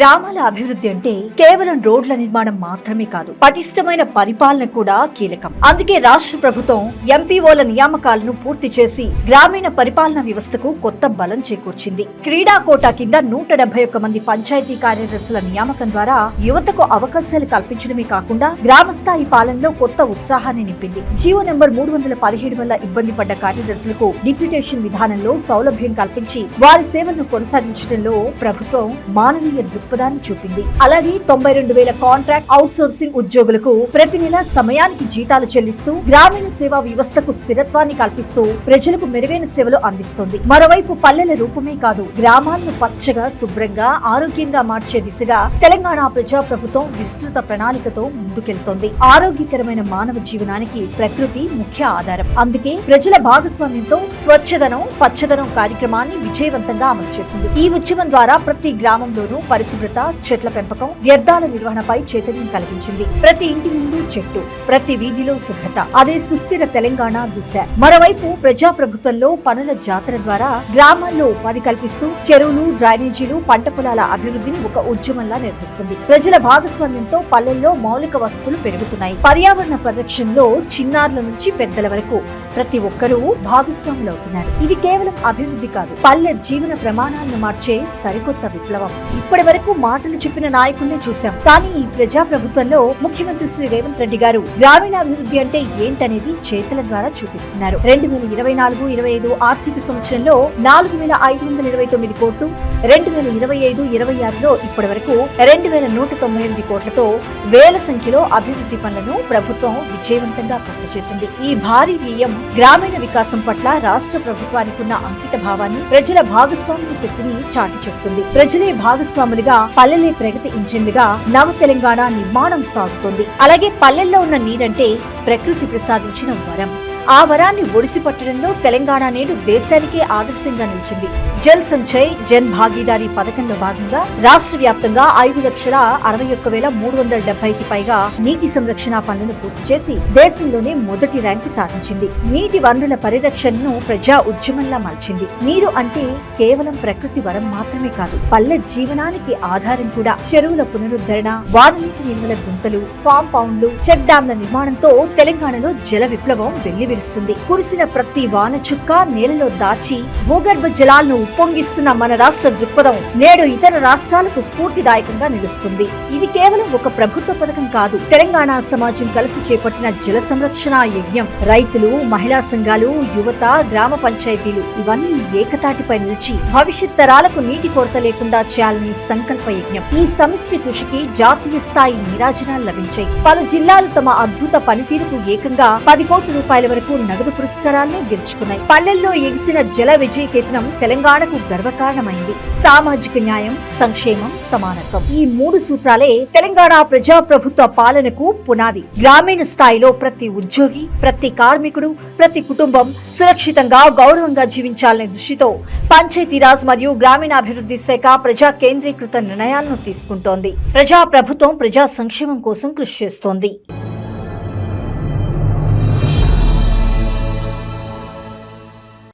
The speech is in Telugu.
గ్రామాల అభివృద్ధి అంటే కేవలం రోడ్ల నిర్మాణం మాత్రమే కాదు పటిష్టమైన పరిపాలన కూడా కీలకం. అందుకే రాష్ట్ర ప్రభుత్వం ఎంపీఓల నియామకాలను పూర్తి చేసి గ్రామీణ పరిపాలన వ్యవస్థకు కొత్త బలం చేకూర్చింది. క్రీడా కోటా కింద నూట డెబ్బై ఒక్క మంది పంచాయతీ కార్యదర్శుల నియామకం ద్వారా యువతకు అవకాశాలు కల్పించడమే కాకుండా గ్రామ స్థాయి పాలనలో కొత్త ఉత్సాహాన్ని నింపింది. జియో నెంబర్ మూడు వందల పదిహేడు వల్ల ఇబ్బంది పడ్డ కార్యదర్శులకు డిప్యూటేషన్ విధానంలో సౌలభ్యం కల్పించి వారి సేవలను కొనసాగించడంలో ప్రభుత్వం మానవీయ దృక్పథాన్ని చూపింది. అలాగే తొంభై రెండు వేల కాంట్రాక్ట్ అవుట్ సోర్సింగ్ ఉద్యోగులకు ప్రతి నెల సమయానికి జీతాలు చెల్లిస్తూ గ్రామీణ సేవా వ్యవస్థకు స్థిరత్వాన్ని కల్పిస్తూ ప్రజలకు మెరుగైన సేవలు అందిస్తోంది. మరోవైపు పల్లెల రూపమే కాదు గ్రామాలను పచ్చగా శుభ్రంగా ఆరోగ్యంగా మార్చే దిశగా తెలంగాణ ప్రజా ప్రభుత్వం విస్తృత ప్రణాళికతో ముందుకెళ్తోంది. ఆరోగ్యకరమైన మానవ జీవనానికి ప్రకృతి ముఖ్య ఆధారం. అందుకే ప్రజల భాగస్వామ్యంతో స్వచ్ఛదనం పచ్చదనం కార్యక్రమాన్ని విజయవంతంగా అమలు చేసింది. ఈ ఉద్యమం ద్వారా ప్రతి గ్రామంలోనూ పరిస్థితి పరిశుభ్రత చెట్ల పెంపకం వ్యర్థాల నిర్వహణపై చైతన్యం కలిగించింది. ప్రతి ఇంటి ముందు చెట్టు ప్రతి వీధిలో శుభ్రత అదే సుస్థిర తెలంగాణ దిశ. మరోవైపు ప్రజా ప్రభుత్వంలో పనుల జాతర ద్వారా గ్రామాల్లో ఉపాధి కల్పిస్తూ చెరువులు డ్రైనేజీలు పంట పొలాల అభివృద్ధిని ఒక ఉద్యమంలా నిర్మిస్తుంది. ప్రజల భాగస్వామ్యంతో పల్లెల్లో మౌలిక వసతులు పెరుగుతున్నాయి. పర్యావరణ పరిరక్షణలో చిన్నారుల నుంచి పెద్దల వరకు ప్రతి ఒక్కరూ భాగస్వాములవుతున్నారు. ఇది కేవలం అభివృద్ధి కాదు. పల్లె జీవన ప్రమాణాలను మార్చే సరికొత్త విప్లవం. ఇప్పటి వరకు మాటలు చెప్పిన నాయకుల్ని చూశాం. కానీ ఈ ప్రజా ప్రభుత్వంలో ముఖ్యమంత్రి శ్రీ రేవంత్ రెడ్డి గారు గ్రామీణాభివృద్ధి అంటే ఏంటనేది చేతుల ద్వారా చూపిస్తున్నారు. రెండు వేల ఇరవై నాలుగు ఇరవై ఐదు ఆర్థిక సంవత్సరంలో నాలుగు వేల ఐదు వందల ఇరవై తొమ్మిది కోట్లు రెండు వేల ఇరవై ఐదు ఇరవై ఆరులో ఇప్పటి వరకు రెండు వేల నూట తొంభై ఎనిమిది కోట్లతో వేల సంఖ్యలో అభివృద్ధి పనులను ప్రభుత్వం విజయవంతంగా పూర్తి చేసింది. ఈ భారీ వ్యయం గ్రామీణ వికాసం పట్ల రాష్ట్ర ప్రభుత్వానికి ఉన్న అంకిత భావాన్ని ప్రజల భాగస్వామ్య శక్తిని చాటి చెబుతుంది ప్రజలే భాగస్వాములుగా పల్లెలే ప్రగతి ఇంజిన్లుగా నవ తెలంగాణ నిర్మాణం సాగుతోంది. అలాగే పల్లెల్లో ఉన్న నీరంటే ప్రకృతి ప్రసాదించిన వరం. ఆ వరాన్ని ఒడిసి పట్టడంలో తెలంగాణ నేడు దేశానికే ఆదర్శంగా నిలిచింది. జల్ సంచయ్ జన్ భాగీదారీ పథకంలో భాగంగా రాష్ట్ర వ్యాప్తంగా ఐదు లక్షల అరవై ఒక్క వేల మూడు వందల డెబ్బైకి పైగా నీటి సంరక్షణ పనులను పూర్తి చేసి దేశంలోనే మొదటి ర్యాంకు సాధించింది. నీటి వనరుల పరిరక్షణను ప్రజా ఉద్యమంలా మలిచింది. నీరు అంటే కేవలం ప్రకృతి వరం మాత్రమే కాదు పల్లె జీవనానికి ఆధారం కూడా. చెరువుల పునరుద్ధరణ వాననీటి నిల్వల గుంతలు ఫామ్ పౌండ్లు చెక్ డ్యాంల నిర్మాణంతో తెలంగాణలో జల విప్లవం కురుస్తుంది కురిసిన ప్రతి వాన చుక్క నేలలో దాచి భూగర్భ జలాలను ఉప్పొంగిస్తున్న మన రాష్ట్ర దృక్పథం నేడు ఇతర రాష్ట్రాలకు స్ఫూర్తిదాయకంగా నిలుస్తుంది. ఇది కేవలం ఒక ప్రభుత్వ పథకం కాదు. తెలంగాణ సమాజం కలిసి చేపట్టిన జల సంరక్షణ యజ్ఞం. రైతులు మహిళా సంఘాలు యువత గ్రామ పంచాయతీలు ఇవన్నీ ఏకతాటిపై నిలిచి భవిష్యత్ తరాలకు నీటి కొరత లేకుండా చేయాలని సంకల్ప యజ్ఞం. ఈ సమిష్టి కృషికి జాతీయ స్థాయి నిరాజనాలు లభించాయి. పలు జిల్లాలు తమ అద్భుత పనితీరుకు ఏకంగా పది కోట్ల రూపాయల వరకు నగదు పురస్కారాలను గెలుచుకున్నాయి. పల్లెల్లో ఎగిసిన జల విజయ కేతనం తెలంగాణకు గర్వకారణమైంది. సామాజిక న్యాయం సంక్షేమం సమానత్వం. ఈ మూడు సూత్రాలే తెలంగాణ ప్రజా ప్రభుత్వ పాలనకు పునాది. గ్రామీణ స్థాయిలో ప్రతి ఉద్యోగి ప్రతి కార్మికుడు ప్రతి కుటుంబం సురక్షితంగా గౌరవంగా జీవించాలనే దృష్టితో పంచాయతీరాజ్ మరియు గ్రామీణాభివృద్ధి శాఖ ప్రజా కేంద్రీకృత నిర్ణయాలను తీసుకుంటోంది. ప్రజా ప్రభుత్వం ప్రజా సంక్షేమం కోసం కృషి చేస్తోంది.